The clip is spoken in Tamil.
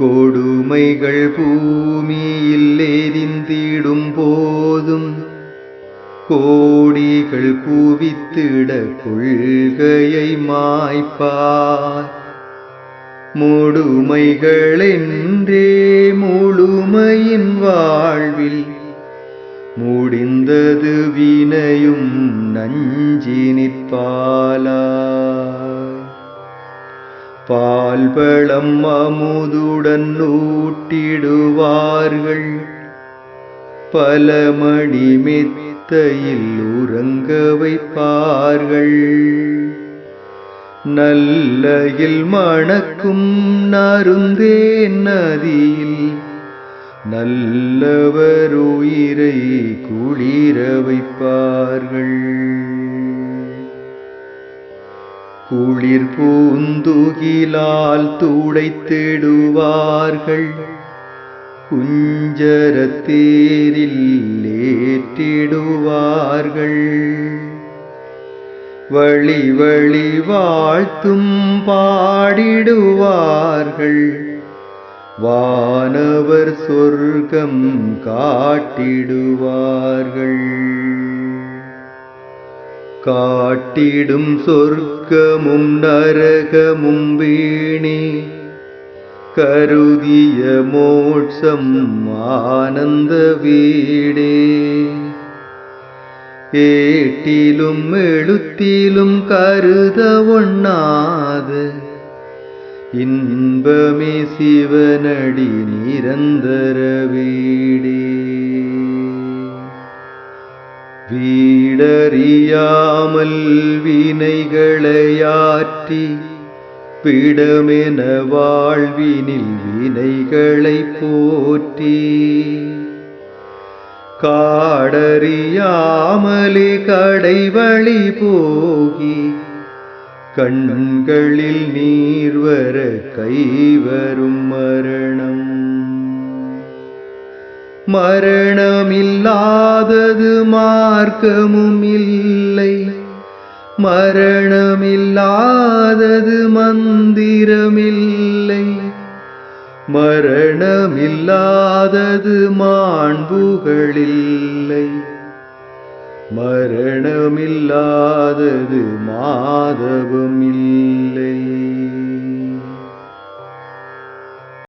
கொடுமைகள் பூமியில் எரிந்திடும் போதும். கோடிகள் குவித்திட கொள்கையை மாய்ப்பார். முழுமைகளென்றே முழுமையின் வாழ்வில் முடிந்தது வினையும் நஞ்சி பால்பழம் அமுதுடன் ஊட்டிடுவார்கள். பல மணி மெத்தையில் உறங்க வைப்பார்கள். நல்லையில் மணக்கும் நருந்தே நதியில் நல்லவர் உயிரை குளிர வைப்பார்கள். குளிர் பூந்துகிலால் துடைத்திடுவார்கள். குஞ்சரத்தேரில் ஏற்றிடுவார்கள் வழி வழி வாழ்த்தும் பாடிடுவார்கள். வானவர் சொர்க்கம் காட்டிடுவார்கள். കാട്ടിടും സ്വർഗമും നരകമും വീണി. കരുതിയ മോക്ഷം ആനന്ദ വീടേ. ഏട്ടിലും എഴുത്തിലും കരുത ഒണ്ണാത് ഇൻപമേ ശിവനടി നിരന്തര വീടേ. വീ வீடறியாமல் வினைகளையாற்றி பிடமென வாழ்வினில் வினைகளை போற்றி. காடறியாமலே கடைவழி போகி கண்களில் நீர் வர கைவரும் மரண மரணமில்லாதது மார்க்கமும் இல்லை மரணமில்லாதது மந்திரமில்லை. மரணமில்லாதது மாண்புகளில்லை. மரணமில்லாதது மாதவமில்லை.